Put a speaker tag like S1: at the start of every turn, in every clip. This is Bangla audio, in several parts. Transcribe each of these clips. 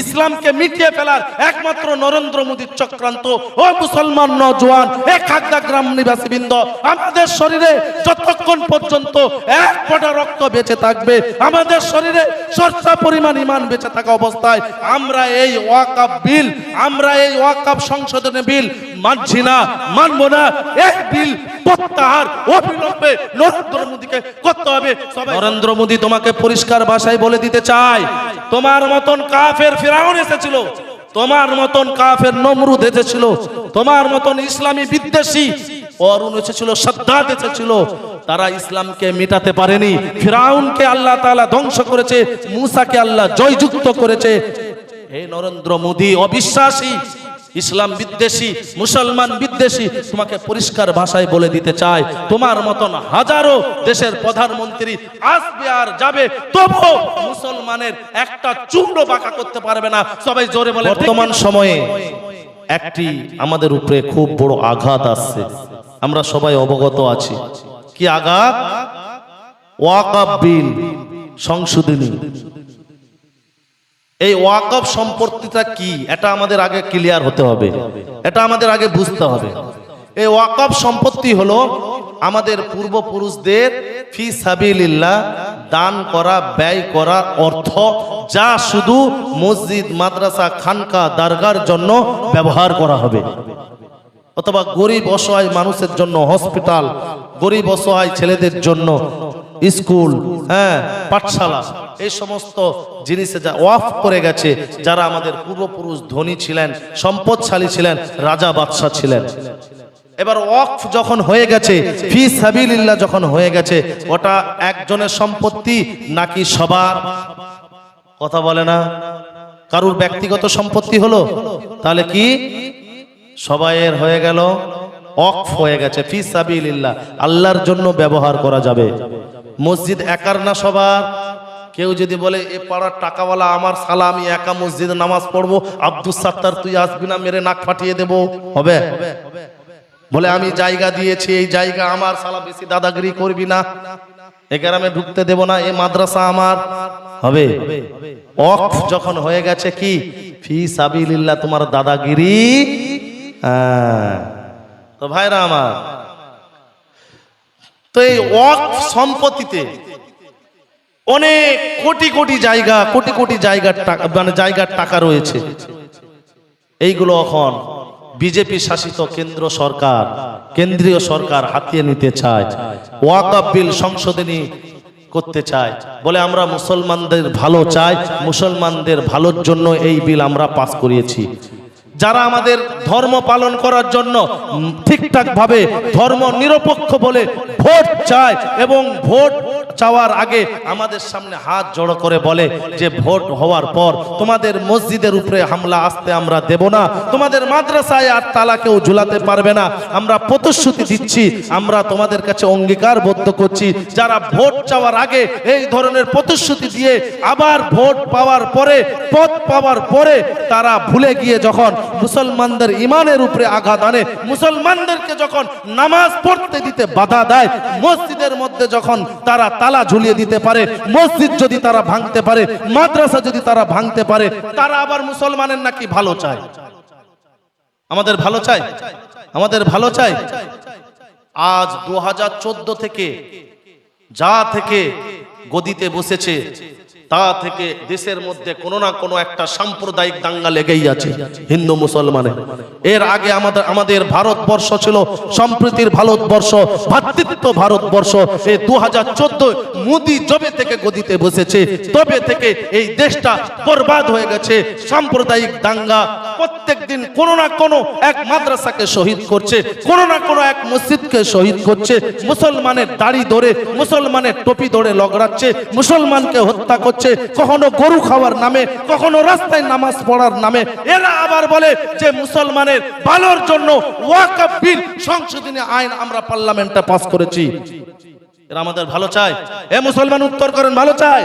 S1: ইসলামকে মিটিয়ে ফেলার একমাত্র নরেন্দ্র মোদীর চক্রান্ত। ও মুসলমান নজওয়ান, এ খাগদা গ্রাম নিবাসী বৃন্দ আমাদের শরীরে যতক্ষণ পর্যন্ত এক ফোঁটা রক্ত বেঁচে থাকবে, আমাদের শরীরে সর্ষা পরিমাণ ইমান বেঁচে থাকা অবস্থায়, আমরা এই ওয়াকাপ বিল, আমরা এই ওয়াকাপ সংশোধনী বিল মানছি না, মানবো না। এই বিল প্রত্যাহার, অবিলম্বে নরেন্দ্র মোদীকে করতে হবে। নরেন্দ্র মোদী তোমাকে পরিষ্কার ভাষায় বলে দিতে চায়। তোমার মতন কাফের ফেরাউন এসেছিল। তোমার মতন কাফের নমরুদ এসেছিল। তোমার মতন ইসলামী বিদ্বেষী অরুণ এসেছিল, সাদ্দাত এসেছিল। তারা ইসলামকে মেটাতে পারেনি। ফিরাউনকে আল্লাহ তাআলা ধ্বংস করেছে, মুসাকে আল্লাহ জয়যুক্ত করেছে। এই নরেন্দ্র মোদী, অবিশ্বাসী। ইসলাম বিদ্বেষী মুসলমান বিদ্বেষী তোমাকে পরিষ্কার ভাষায় বলে দিতে চায়। তোমার মতন হাজারো দেশের প্রধানমন্ত্রী আসবে আর যাবে তবু মুসলমানের একটা চূড়ো বাঁকা করতে পারবে না। সবাই জোরে বলে বর্তমান সময়ে একটি আমাদের উপরে খুব বড় আঘাত আসছে। আমরা সবাই অবগত আছি। কি আঘাত? ওয়াকাব বিল সংশোধনী। এই ওয়াকফ সম্পত্তিটা কি? এটা আমাদের আগে ক্লিয়ার হতে হবে। এটা আমাদের আগে বুঝতে হবে। এই ওয়াকফ সম্পত্তি হলো আমাদের পূর্বপুরুষদের ফি সাবিলিল্লাহ দান করা, ব্যয় করা অর্থ যা শুধু মসজিদ, মাদ্রাসা, খানকা, দারগার জন্য ব্যবহার করা হবে। অথবা গরিব অসহায় মানুষের জন্য হসপিটাল গরিব অসহায় ছেলেদের জন্য স্কুল হ্যাঁ পাঠশালা, এই সমস্ত জিনিসে যা ওয়াফ করে গেছে, যারা আমাদের পূর্বপুরুষ ধনী ছিলেন, সম্পদশালী ছিলেন, রাজা বাদশাহ ছিলেন। এবার ওয়াকফ যখন হয়ে গেছে, ফি সাবিলিল্লাহ যখন হয়ে গেছে, ওটা একজনের সম্পত্তি নাকি সবার? কথা বলে না। কারুর ব্যক্তিগত সম্পত্তি হলো? তাহলে কি? সবাইয়ের হয়ে গেল অক্ফ হয়ে গেছে, ফি সাবিলিল্লাহ। আল্লাহর জন্য ব্যবহার করা যাবে। মসজিদ একার না সবার? কেউ যদি বলে, এ পাড়ার টাকাওয়ালা আমার সালা আমি একা মসজিদে নামাজ পড়ব আব্দুল সাত্তার তুই আসবি না, মেরে নাক ফাটিয়ে দেবো। হবে? বলে, আমি জায়গা দিয়েছি, এই জায়গা আমার সালা বেশি দাদাগিরি করবি না। এ গ্রামে ঢুকতে দেব না, এ মাদ্রাসা আমার। হবে? অক্ফ যখন হয়ে গেছে কি? ফি সাবিলিল্লাহ, তোমার দাদাগিরি হ্যাঁ। তো ভাইরা আমার তো এই ওয়াকফ সম্পত্তিতে অনেক কোটি কোটি জায়গা, কোটি কোটি জায়গার টাকা মানে জায়গার টাকা রয়েছে। এইগুলো এখন বিজেপি শাসিত কেন্দ্র সরকার, কেন্দ্রীয় সরকার হাতিয়ে নিতে চায়, ওয়াকাব বিল সংশোধনী করতে চায়। বলে আমরা মুসলমানদের ভালো চাই, মুসলমানদের ভালোর জন্য এই বিল আমরা পাস করিয়েছি। যারা আমাদের ধর্ম পালন করার জন্য ঠিকঠাক ভাবে ধর্ম নিরপেক্ষ বলে ভোট চায় এবং ভোট চাওয়ার আগে আমাদের সামনে হাত জড়ো করে বলে যে ভোট হওয়ার পর তোমাদের মসজিদের উপরে হামলা আসতে আমরা দেব না, তোমাদের মাদ্রাসায় আর তালা কেউ ঝুলাতে পারবে না, আমরা প্রতিশ্রুতি দিচ্ছি, আমরা তোমাদের কাছে অঙ্গীকারবদ্ধ করছি, যারা ভোট চাওয়ার আগে এই ধরনের প্রতিশ্রুতি দিয়ে আবার ভোট পাওয়ার পরে, পদ পাওয়ার পরে তারা ভুলে গিয়ে যখন মুসলমানদের ইমানের উপরে আঘাত আনে। মুসলমানদেরকে যখন নামাজ পড়তে দিতে বাধা দেয়, মসজিদের মধ্যে যখন তারা তালা ঝুলিয়ে দিতে পারে, মসজিদ যদি তারা ভাঙতে পারে, মাদ্রাসা যদি তারা ভাঙতে পারে, তারা আবার মুসলমানের নাকি ভালো চায়? আমাদের ভালো চাই আমাদের ভালো চাই আজ দু হাজার চোদ্দ থেকে যা থেকে গদিতে বসেছে তা থেকে দেশের মধ্যে কোনো না কোনো একটা সাম্প্রদায়িক দাঙ্গা লেগেই আছে, হিন্দু মুসলমানের এর আগে আমাদের আমাদের ভারতবর্ষ ছিল সম্প্রীতির ভারতবর্ষ, ভাতৃত্ব ভারতবর্ষ। এই দু হাজার চোদ্দ মোদি জবে থেকে গদিতে বসেছে, তবে থেকে এই দেশটা বরবাদ হয়ে গেছে। সাম্প্রদায়িক দাঙ্গা প্রত্যেক দিন কোনো না কোনো এক মাদ্রাসাকে শহীদ করছে, কোনো না কোনো এক মসজিদকে শহীদ করছে, মুসলমানের দাড়ি ধরে, মুসলমানের টপি ধরে লগড়াচ্ছে, মুসলমানকে হত্যা করছে, কখনো গরু খাওয়ার নামে, কখনো রাস্তায় নামাজ পড়ার নামে। এরা আবার বলে যে মুসলমানের ভালোর জন্য ওয়াকাব বিল সংশোধনী আইন আমরা পার্লামেন্টে পাস করেছি। এরা আমাদের ভালো চায়। এ মুসলমান উত্তর করেন, ভালো চায়।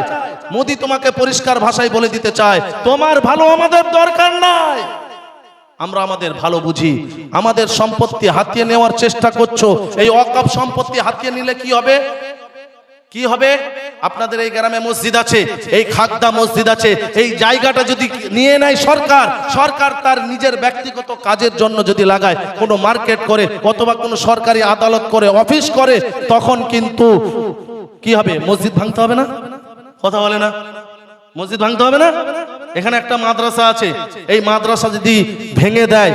S1: মোদি তোমাকে পরিষ্কার ভাষায় বলে দিতে চায়। তোমার ভালো আমাদের দরকার নাই। আমরা আমাদের ভালো বুঝি। আমাদের সম্পত্তি হাতিয়ে নেওয়ার চেষ্টা করছ। এই অকাপ সম্পত্তি হাতিয়ে নিলে কি হবে? কি হবে? আপনাদের এই গ্রামে মসজিদ আছে, এই খাদ্দা মসজিদ আছে। এই জায়গাটা যদি নিয়ে নেয় সরকার সরকার তার নিজের ব্যক্তিগত কাজের জন্য যদি লাগায়, কোনো মার্কেট করে অথবা কোনো সরকারি আদালত করে, অফিস করে, তখন কিন্তু কি হবে? মসজিদ ভাঙতে হবে না? কথা বলে না? মসজিদ ভাঙতে হবে না? এখানে একটা মাদ্রাসা আছে। এই মাদ্রাসা যদি ভেঙে দেয়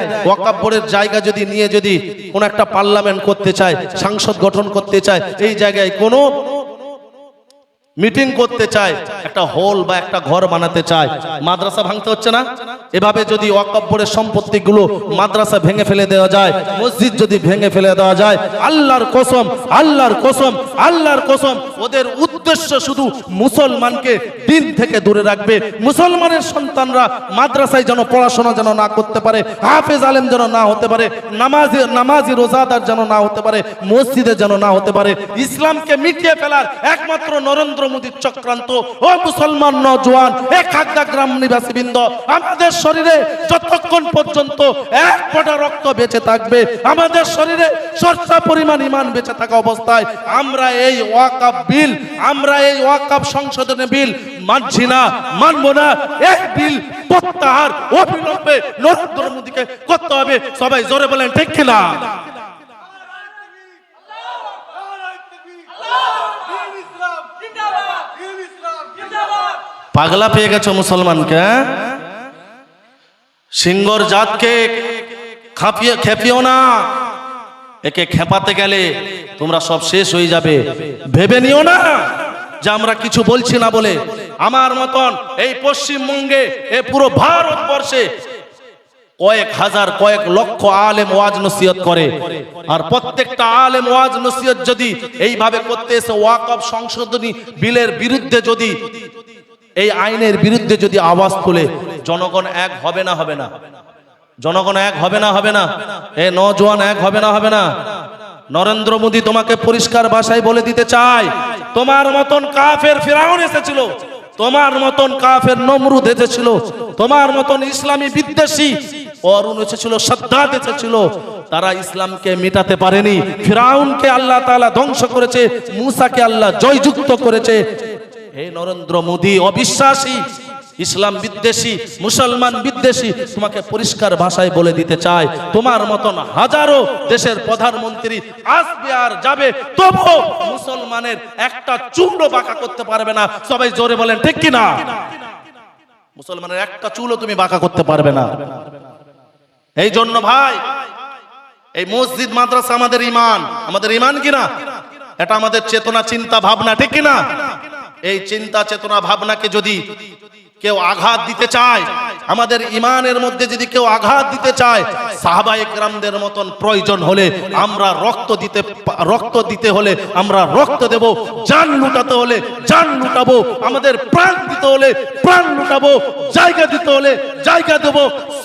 S1: বোর্ডের জায়গা যদি নিয়ে যদি কোন একটা পার্লামেন্ট করতে চায়, সাংসদ গঠন করতে চায়, এই জায়গায় কোনো মিটিং করতে চায়, একটা হল বা একটা ঘর বানাতে চায়, মাদ্রাসা ভাঙতে হচ্ছে না? এভাবে যদি ওয়াকফ বোর্ডের সম্পত্তিগুলো মাদ্রাসা ভেঙে ফেলে দেওয়া যায়, মসজিদ যদি ভেঙে ফেলে দেওয়া যায়, আল্লাহর কসম আল্লাহর কসম আল্লাহর কসম, ওদের উদ্দেশ্য শুধু মুসলমানকে দিন থেকে দূরে রাখবে। মুসলমানের সন্তানরা মাদ্রাসায় যেন পড়াশোনা যেন না করতে পারে, হাফেজ আলেম যেন না হতে পারে, নামাজি নামাজি রোজাদার যেন না হতে পারে, মসজিদে যেন না হতে পারে, ইসলামকে মিটিয়ে ফেলার একমাত্র নরেন্দ্র মোদীর চক্রান্ত। ও মুসলমান নজওয়ান, এ খাগদা গ্রাম নিবাসী বৃন্দ আমাদের শরীরে যতক্ষণ পর্যন্ত এক ফোঁটা রক্ত বেঁচে থাকবে, আমাদের শরীরে সর্ষা পরিমাণ ইমান বেঁচে থাকা অবস্থায়, আমরা এই ওয়াকাব বিল, আমরা এই ওয়াকাব সংশোধনী বিল মানছি না, মানবো না। এই বিল প্রত্যাহার অবিলম্বে নরেন্দ্র মোদীকে করতে হবে। সবাই জোরে বলেন, ঠিক কিনা? পাগলা পেয়ে গেছো মুসলমানকে হ্যাঁ? সিঙ্গর জাতকে খাপিয়ে খেপিও না। একে খেপাতে গেলে তোমরা সব শেষ হয়ে যাবে। ভেবে নিও না যে আমরা কিছু বলছি না বলে। আমার মতন এই পশ্চিমবঙ্গে, এ পুরো ভারতবর্ষে কয়েক হাজার, কয়েক লক্ষ আলেম ওয়াজ নসিহত করে। আর প্রত্যেকটা আলেম ওয়াজ নসিহত যদি এইভাবে করতে এসে ওয়াকফ সংশোধনী বিলের বিরুদ্ধে যদি এই আইনের বিরুদ্ধে যদি আওয়াজ তোলে, জনগণ এক হবে না হবে না। জনগণ এক হবে না হবে না। এ নজওয়ান এক হবে না হবে না। নরেন্দ্র মোদী তোমাকে পরিষ্কার ভাষায় বলে দিতে চায়, তোমার মতন কাফের ফেরাউন এসেছিল, তোমার মতন কাফের নমরুদ এসেছিল, তোমার মতন ইসলামী বিদ্বেষী অরুণ এসেছিল, সাদ্দাত এসেছিল, তারা ইসলামকে মেটাতে পারেনি। ফিরাউনকে আল্লাহ তাআলা ধ্বংস করেছে, মুসাকে আল্লাহ জয়যুক্ত করেছে হে নরেন্দ্র মোদী, অবিশ্বাসী, ইসলাম বিদ্বেষী, মুসলমান বিদ্বেষী, তোমাকে পরিষ্কার ভাষায় বলে দিতে চায় তোমার মতন হাজারো দেশের প্রধানমন্ত্রী আসবে আর যাবে তবু মুসলমানের একটা চুলও বাঁকা করতে পারবে না। সবাই জোরে বলেন, ঠিক কি না মুসলমানের একটা চুলও তুমি বাঁকা করতে পারবে না। এই জন্য ভাই, এই মসজিদ, মাদ্রাসা আমাদের ইমান। আমাদের ইমান কিনা? এটা আমাদের চেতনা, চিন্তা, ভাবনা, ঠিক কিনা? এই চিন্তা চেতনা ভাবনাকে যদি কেউ আঘাত দিতে চায়, আমাদের ইমানের মধ্যে যদি কেউ আঘাত দিতে চায়, সাহাবা একরামদের মতন প্রয়োজন হলে আমরা রক্ত দিতে রক্ত দিতে হলে আমরা রক্ত দেব, জান লুটাতে হলে জান লুটাবো, আমাদের প্রাণ দিতে হলে প্রাণ লুটাবো, জায়গা দিতে হলে জায়গা দেব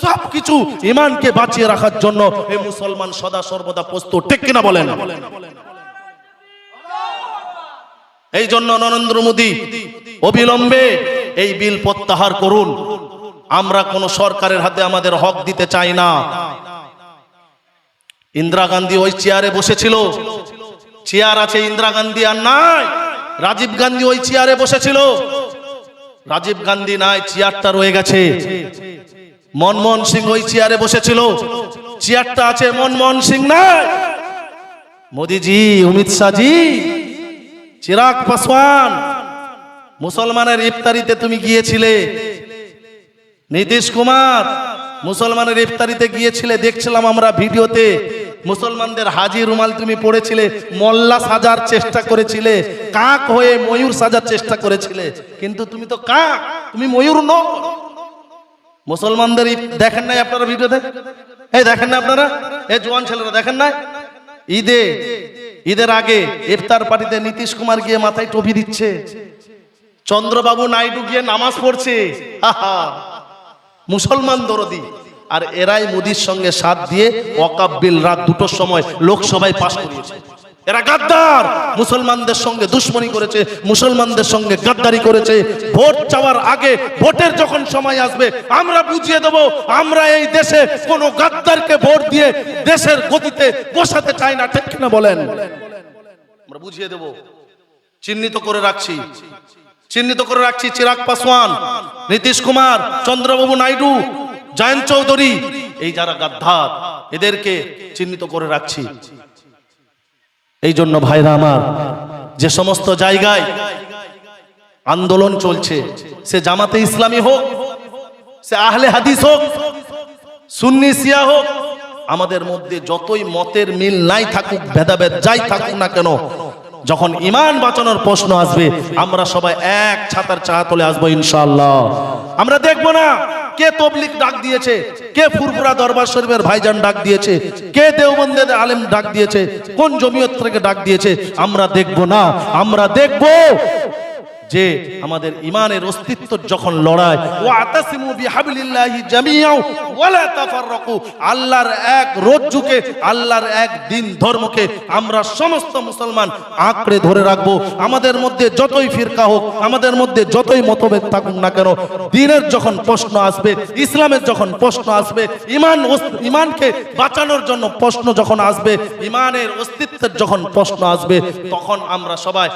S1: সব কিছু ইমানকে বাঁচিয়ে রাখার জন্য এই মুসলমান সদা সর্বদা প্রস্তুত, ঠিক কিনা বলেন? এই জন্য নরেন্দ্র মোদী, অবিলম্বে এই বিল প্রত্যাহার করুন। আমরা কোন সরকারের হাতে আমাদের হক দিতে চাই না। ইন্দিরা গান্ধী ওই চেয়ারে বসেছিল। চেয়ার আছে ইন্দিরা গান্ধী আর নাই। রাজীব গান্ধী ওই চেয়ারে বসেছিল। রাজীব গান্ধী নাই, চেয়ারটা রয়ে গেছে। মনমোহন সিং ওই চেয়ারে বসেছিল। চেয়ারটা আছে, মনমোহন সিং নাই। মোদিজি, অমিত শাহজি। চিরাগ পাসওয়ান, মুসলমানের ইফতারিতে তুমি গিয়েছিলে। নীতিশ কুমার, মুসলমানের ইফতারিতে গিয়েছিলে, দেখছিলাম আমরা ভিডিওতে, মুসলমানদের হাজি রুমাল তুমি পড়েছিলে, মোল্লা সাজার চেষ্টা করেছিলে, কাক হয়ে ময়ূর সাজার চেষ্টা করেছিলে, কিন্তু তুমি তো কাক, তুমি ময়ূর ন মুসলমানদের দেখেন নাই আপনারা ভিডিওতে? এই দেখেন না আপনারা? এই জোয়ান ছেলেরা, দেখেন না ঈদে ঈদের আগে ইফতার পার্টিতে নীতিশ কুমার গিয়ে মাথায় টুপি দিচ্ছে। চন্দ্রবাবু নাইডু গিয়ে নামাজ পড়ছে। মুসলমান দরদি। আর এরাই মোদির সঙ্গে সাথ দিয়ে অকাব্যিল রাত দুটোর সময় লোকসভায় পাশ করিয়েছে। এরা গাদ্দার। মুসলমানদের সঙ্গে দুশ্মনী করেছে, মুসলমানদের সঙ্গে গাদ্দারি করেছে। ভোট চাওয়ার আগে, ভোটের যখন সময় আসবে, আমরা বুঝিয়ে দেব, আমরা এই দেশে কোন গাদ্দারকে ভোট দিয়ে দেশের গতিতে বসাতে চাই না, ঠিক কিনা বলেন? আমরা বুঝিয়ে দেব। চিহ্নিত করে রাখছি। চিহ্নিত করে রাখছি চিরাগ পাসওয়ান, নীতিশ কুমার, চন্দ্রবাবু নাইডু, জয়ন্ত চৌধুরী। এই যারা গাদ্ধার এদেরকে চিহ্নিত করে রাখছি। এই জন্য ভাইরা আমার, যে সমস্ত জায়গায় আন্দোলন চলছে, সে জামাতে ইসলামী হোক, সে আহলে হাদিস হোক, সুন্নি সিয়া হোক, আমাদের মধ্যে যতই মতের মিল নাই থাকুক, ভেদাভেদ যাই থাকুক না কেন, যখন ইমান বাঁচানোর প্রশ্ন আসবে, আমরা সবাই এক ছাতার চাহা তলে আসব ইনশাল্লাহ আমরা দেখব না কে তবলিক ডাক দিয়েছে? কে ফুরফুরা দরবার শরীফের ভাইজান ডাক দিয়েছে? কে দেওবন্দের আলেম ডাক দিয়েছে? কোন জমিয়ত থেকে ডাক দিয়েছে? আমরা দেখব না, আমরা দেখব। যে আমাদের ইমানের অস্তিত্ব যখন লড়াই আল্লাহর এক রজ্জুকে, আল্লাহর এক দিন ধর্মকে আমরা সমস্ত মুসলমান আঁকড়ে ধরে রাখব। আমাদের মধ্যে যতই ফিরকা হোক, আমাদের মধ্যে যতই মতভেদ থাকুক না কেন, দিনের যখন প্রশ্ন আসবে, ইসলামের যখন প্রশ্ন আসবে ইমান ইমানকে বাঁচানোর জন্য প্রশ্ন যখন আসবে ইমানের অস্তিত্বের যখন প্রশ্ন আসবে, তখন আমরা সবাই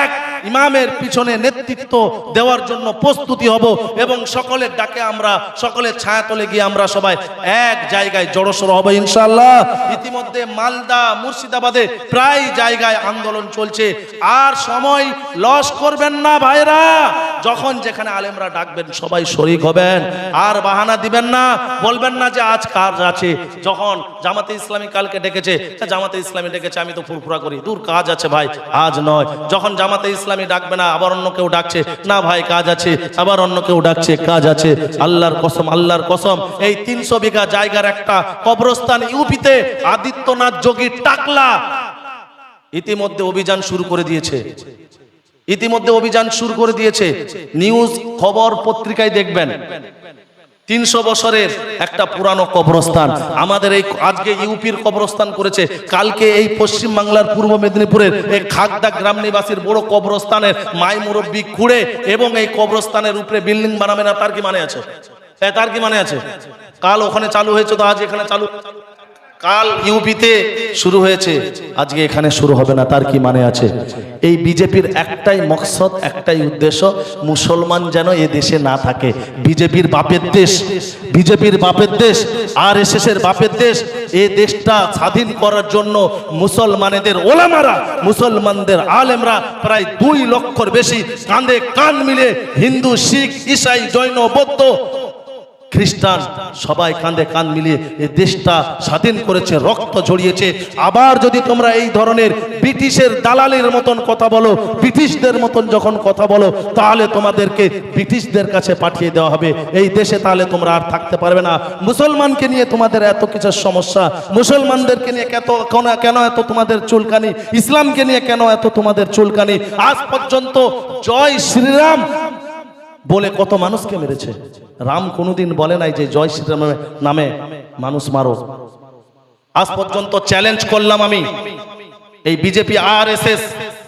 S1: এক ইমামের পিছনে নেতৃত্ব দেওয়ার জন্য প্রস্তুতি হব এবং সকলের ডাকে আমরা, সকলের ছায়া তলে গিয়ে আমরা সবাই এক জায়গায় জড়সড় হব ইনশাল্লাহ ইতিমধ্যে মালদা, মুর্শিদাবাদে প্রায় জায়গায় আন্দোলন চলছে। আর সময় লস করবেন না ভাইরা। যখন যেখানে আলেমরা ডাকবেন, সবাই শরিক হবেন। আর বাহানা দিবেন না। বলবেন না যে আজ কাজ আছে। যখন জামাতে ইসলামী কালকে ডেকেছে জামাতে ইসলামী ডেকেছে, আমি তো ফুরফুরা করি। দূর কাজ আছে ভাই, আজ নয়। যখন জামাতে ইসলামী ডাকবে না, আবার অন্য কেউ ডাকছে। না ভাই, কাজ আছে, আবার অন্য কেউ ডাকছে, কাজ আছে। আল্লাহর কসম আল্লাহর কসম। এই তিনশো বিঘা জায়গার একটা কবরস্থান ইউপিতে আদিত্যনাথ যোগী টাকলা। ইতিমধ্যে অভিযান শুরু করে দিয়েছে। ইতিমধ্যে অভিযান শুরু করে দিয়েছে। নিউজ খবর পত্রিকায় দেখবেন। তিনশো বছরের একটা পুরানো কবরস্থান। আমাদের এই আজকে ইউপির কবরস্থান করেছে। কালকে এই পশ্চিম বাংলার পূর্ব মেদিনীপুরের এই খাগদা গ্রাম নিবাসীর বড় কবরস্থানের মাই মুরব্বী খুঁড়ে এবং এই কবরস্থানের উপরে বিল্ডিং বানাবে না, তার কি মানে আছে? তার কি মানে আছে? কাল ওখানে চালু হয়েছে, তো আজ এখানে চালু কাল ইউপিতে শুরু হয়েছে। আজকে এখানে শুরু হবে না, তার কি মানে আছে? এই বিজেপির একটাই মকসদ, একটাই উদ্দেশ্য, মুসলমান যেন এ দেশে না থাকে। বিজেপির বাপের দেশ, বিজেপির বাপের দেশ আর এস এর বাপের দেশ, এ দেশটা স্বাধীন করার জন্য মুসলমানেদের ওলামারা, মুসলমানদের আলেমরা প্রায় দুই লক্ষর বেশি কাঁধে কান মিলে হিন্দু, শিখ, ইসাই, জৈন, বৌদ্ধ খ্রিস্টান সবাই কাঁধে কান মিলিয়ে এই দেশটা স্বাধীন করেছে, রক্ত ঝরিয়েছে। আবার যদি তোমরা এই ধরনের ব্রিটিশের দালালের মতন কথা বলো, ব্রিটিশদের মতন যখন কথা বলো, তাহলে তোমাদেরকে ব্রিটিশদের কাছে পাঠিয়ে দেওয়া হবে। এই দেশে তাহলে তোমরা আর থাকতে পারবে না। মুসলমানকে নিয়ে তোমাদের এত কিছু সমস্যা, মুসলমানদেরকে নিয়ে কেন- কেন এত তোমাদের চুলকানি, ইসলামকে নিয়ে কেন এত তোমাদের চুলকানি? আজ পর্যন্ত জয় শ্রীরাম বলে কত মানুষকে মেরেছে। রাম কোনোদিন বলে নাই যে, জয় শ্রীরামের নামে মানুষ মারো। আজ পর্যন্ত চ্যালেঞ্জ করলাম আমি। এই বিজেপি আর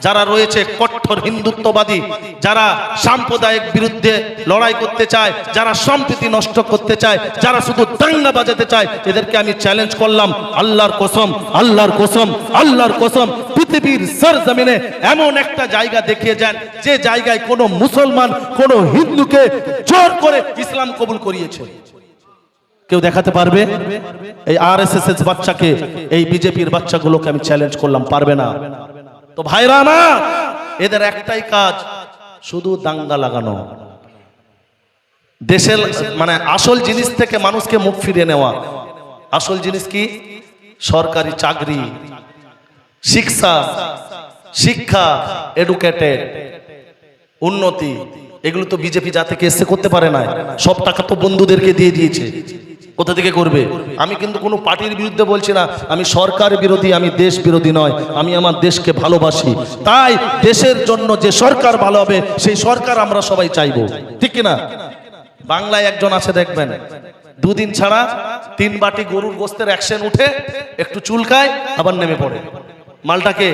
S1: যারা রয়েছে কঠোর হিন্দুত্ববাদী, যারা সাম্প্রদায়িক বিরুদ্ধে লড়াই করতে চায়, যারা সম্প্রীতি নষ্ট করতে চায়, যারা শুধু দাঙ্গা বাজাতে চায়, এদেরকে আমি চ্যালেঞ্জ করলাম, আল্লাহর কসম আল্লাহর কসম আল্লাহর কসম। পৃথিবীর সর জমিনে এমন একটা জায়গা দেখিয়ে যান, যে জায়গায় কোনো মুসলমান, কোনো হিন্দুকে জোর করে ইসলাম কবুল করিয়েছে। কেউ দেখাতে পারবে? এই আর এস এস বাচ্চাকে, এই বিজেপির বাচ্চাগুলোকে আমি চ্যালেঞ্জ করলাম, পারবে না। তো ভাইরা আমার, এদের একটাই কাজ, শুধু দাঙ্গা লাগানো। দেশের মানে আসল জিনিস থেকে মানুষকে মুখ ফিরিয়ে নেওয়া। আসল জিনিস কি? সরকারি চাকরি, শিক্ষা শিক্ষা এডুকেটেড উন্নতি। এগুলো তো বিজেপি যা থেকে এসে করতে পারে না সব টাকা তো বন্ধুদেরকে দিয়ে দিয়েছে। কোথা থেকে করবে? আমি কিন্তু কোনো পার্টির বিরুদ্ধে বলছি না, আমি সরকার বিরোধী, আমি দেশ বিরোধী নয়, আমি আমার দেশকে ভালোবাসি। তাই দেশের জন্য যে সরকার ভালো হবে, সেই সরকার আমরা সবাই চাইব। ঠিক কিনা? বাংলায় একজন আছে, দেখবেন। দুদিন ছাড়া তিন বাটি গরুর গোস্তের অ্যাকশন উঠে একটু চুলকায় আবার নেমে পড়ে। মালটাকে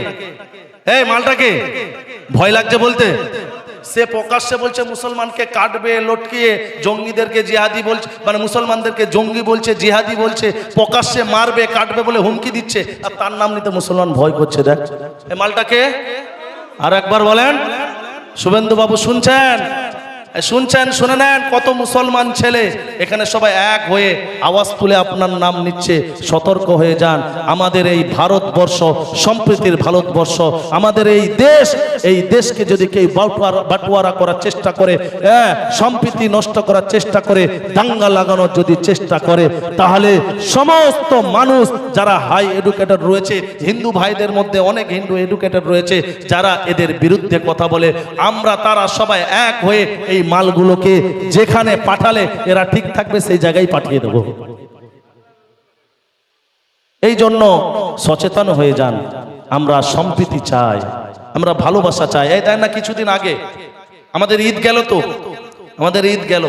S1: এই মালটাকে ভয় লাগছে বলতে? সে প্রকাশ্যে বলছে, মুসলমানকে কাটবে, লটকিয়ে জঙ্গিদেরকে জিহাদি বলছে মানে মুসলমানদেরকে জঙ্গি বলছে, জিহাদি বলছে, প্রকাশ্যে মারবে, কাটবে বলে হুমকি দিচ্ছে, আর তার নাম নিতে মুসলমান ভয় করছে, দেখ। এ মালটাকে আর একবার বলেন। শুভেন্দুবাবু শুনছেন? শুনছেন, শুনে নেন কত মুসলমান ছেলে। এখানে সবাই এক হয়ে আওয়াজ তুলে আপনার নাম নিচ্ছে, সতর্ক হয়ে যান। আমাদের এই ভারতবর্ষ, সম্প্রীতির ভারতবর্ষ, আমাদের এই দেশ, এই দেশকে যদি কেউ বাটুয়ারা করার চেষ্টা করে হ্যাঁ সম্প্রীতি নষ্ট করার চেষ্টা করে, দাঙ্গা লাগানোর যদি চেষ্টা করে, তাহলে সমস্ত মানুষ যারা হাই এডুকেটেড রয়েছে, হিন্দু ভাইদের মধ্যে অনেক হিন্দু এডুকেটেড রয়েছে, যারা এদের বিরুদ্ধে কথা বলে, আমরা তারা সবাই এক হয়ে এই মালগুলোকে যেখানে পাঠালে এরা ঠিক থাকবে, সেই জায়গায় পাঠিয়ে দেব। এই জন্য সচেতন হয়ে যান। আমরা সম্প্রীতি চাই, আমরা ভালোবাসা চাই। এই তাই না, কিছুদিন আগে আমাদের ঈদ গেল তো। আমাদের ঈদ গেল।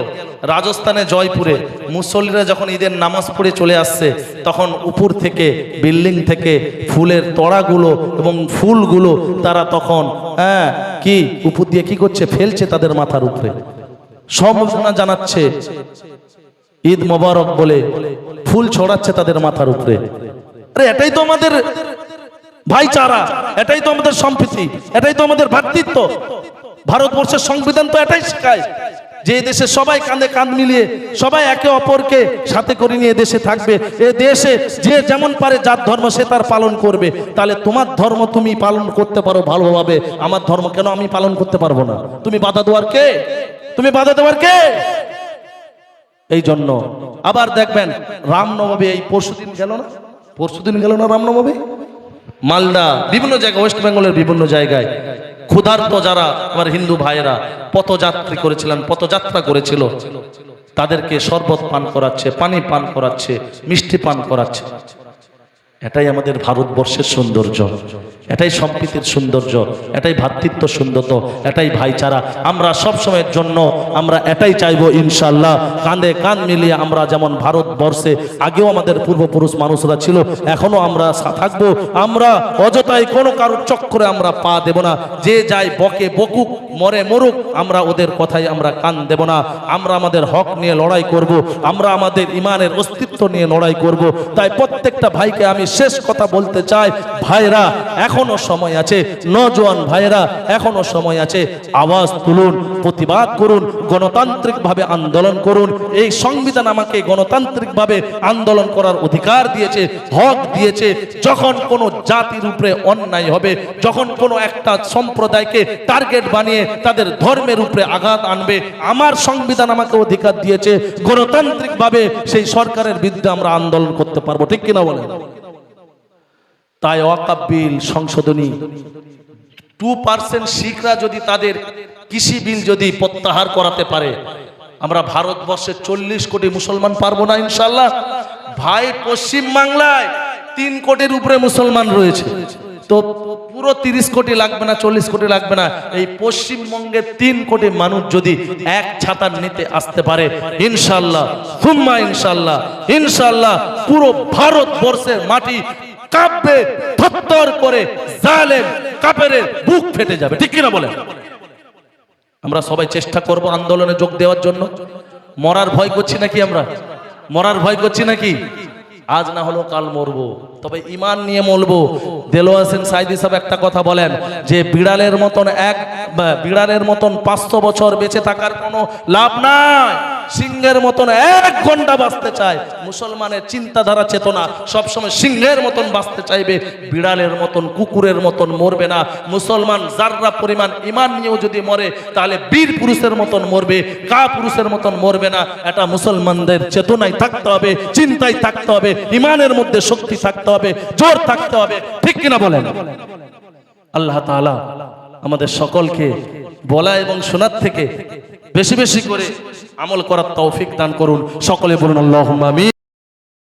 S1: রাজস্থানে জয়পুরে মুসল্লিরা যখন ঈদের নামাজ পড়ে চলে আসছে, তখন উপর থেকে, বিল্ডিং থেকে ফুলের তড়াগুলো এবং ফুলগুলো তারা তখন হ্যাঁ কি, উপর দিয়ে কি করছে? ফেলছে তাদের মাথার উপরে। সম্ভাবনা জানাচ্ছে, ঈদ মোবারক বলে ফুল ছড়াচ্ছে তাদের মাথার উপরে। আরে, এটাই তো আমাদের ভাইচারা, এটাই তো আমাদের সম্প্রীতি, এটাই তো আমাদের ভ্রাতৃত্ব ভারতবর্ষের সংবিধান তো এটাই শেখায়। যে দেশে সবাই কাঁধে কাঁধ মিলিয়ে সবাই একে অপরকে সাথে করে নিয়ে দেশে থাকবে, এ দেশে যে যেমন পারে যার ধর্ম সে তার পালন করবে। তাহলে তোমার ধর্ম তুমি পালন করতে পারো ভালোভাবে। আমার ধর্ম কেন আমি পালন করতে পারব না? তুমি বাধা দেওয়ার কে? তুমি বাধা দেওয়ার কে? এই জন্য আবার দেখবেন রামনবমী এই পরশুদিন গেল না? পরশুদিন গেল না রামনবমী? মালদা, বিভিন্ন জায়গায়, ওয়েস্ট বেঙ্গলের বিভিন্ন জায়গায় ক্ষুধার্ত যারা আমার হিন্দু ভাইয়েরা, পথযাত্রী করেছিলেন পথযাত্রা করেছিল, তাদেরকে শরবত পান করাচ্ছে, পানি পান করাচ্ছে, মিষ্টি পান করাচ্ছে। এটাই আমাদের ভারতবর্ষের সৌন্দর্য, এটাই সম্প্রীতির সৌন্দর্য, এটাই ভ্রাতৃত্ব সৌন্দর্য এটাই ভাইচারা। আমরা সব সময়ের জন্য আমরা এটাই চাইব ইনশাল্লাহ কাঁধে কাঁধ মিলিয়ে আমরা যেমন ভারতবর্ষে আগেও আমাদের পূর্বপুরুষ মানুষরা ছিল এখনও আমরা থাকব। আমরা অযথায় কোনো কারোর চক্করে আমরা পা দেব না। যে যায় বকে বকুক, মরে মরুক, আমরা ওদের কথাই আমরা কান দেব না। আমরা আমাদের হক নিয়ে লড়াই করব, আমরা আমাদের ইমানের অস্তিত্ব নিয়ে লড়াই করব। তাই প্রত্যেকটা ভাইকে আমি শেষ কথা বলতে চাই ভাইরা, এখনও সময় আছে। নজওয়ান ভাইরা এখনও সময় আছে। আওয়াজ তুলুন, প্রতিবাদ করুন, গণতান্ত্রিকভাবে আন্দোলন করুন। এই সংবিধান আমাকে গণতান্ত্রিকভাবে আন্দোলন করার অধিকার দিয়েছে, হক দিয়েছে। যখন কোনো জাতির উপরে অন্যায় হবে, যখন কোনো একটা সম্প্রদায়কে টার্গেট বানিয়ে তাদের ধর্মের উপরে আঘাত আনবে, আমার সংবিধান আমাকে অধিকার দিয়েছে। গণতান্ত্রিকভাবে সেই সরকারের বিরুদ্ধে আমরা আন্দোলন করতে পারব। ঠিক কিনা বলেন? তাই ওয়াকাব বিল সংশোধনী। টু পার্সেন্ট শিখরা যদি তাদের কৃষি বিল যদি প্রত্যাহার করাতে পারে, আমরা ভারতবর্ষে চল্লিশ কোটি মুসলমান পারব না ইনশাল্লাহ ভাই, পশ্চিম বাংলায় তিন কোটির উপরে মুসলমান রয়েছে। তো পুরো তিরিশ কোটি লাগবে না, চল্লিশ কোটি লাগবে না। এই পশ্চিমবঙ্গের তিন কোটি মানুষ যদি এক ছাতার নিতে আসতে পারে ইনশাল্লাহ হুম্মা ইনশাল্লাহ ইনশাল্লাহ পুরো ভারতবর্ষের মাটি কাঁপবে, থরথর করে জালেম কাপেরের বুক ফেটে যাবে। ঠিক কিনা বলেন? আমরা সবাই চেষ্টা করব আন্দোলনে যোগ দেওয়ার জন্য। মরার ভয় করছি নাকি আমরা? মরার ভয় করছি নাকি? আজ না হলো কাল মরবো। তবে ইমান নিয়ে মরবো। দেলো হাসেন সাইদি সাহেব একটা কথা বলেন যে, বিড়ালের মতন এক, বিড়ালের মতন পাঁচশো বছর বেঁচে থাকার কোনো লাভ নাই। সিংহের মতন এক ঘণ্টা বাঁচতে চায়। মুসলমানের চিন্তাধারা, চেতনা সবসময় সিংহের মতন বাঁচতে চাইবে। বিড়ালের মতন, কুকুরের মতন মরবে না। মুসলমান যাররা পরিমাণ ইমান নিয়েও যদি মরে, তাহলে বীর পুরুষের মতন মরবে, কা পুরুষের মতন মরবে না। এটা মুসলমানদের চেতনায় থাকতে হবে, চিন্তায় থাকতে হবে, ইমানের মধ্যে শক্তি থাকতে হবে, জোর থাকতে হবে। ঠিক কিনা বলেন? আল্লাহ তাআলা আমাদের সকলকে বলা এবং শোনার থেকে বেশি বেশি করে আমল করার তৌফিক দান করুন। সকলে বলুন আল্লাহ আমিন।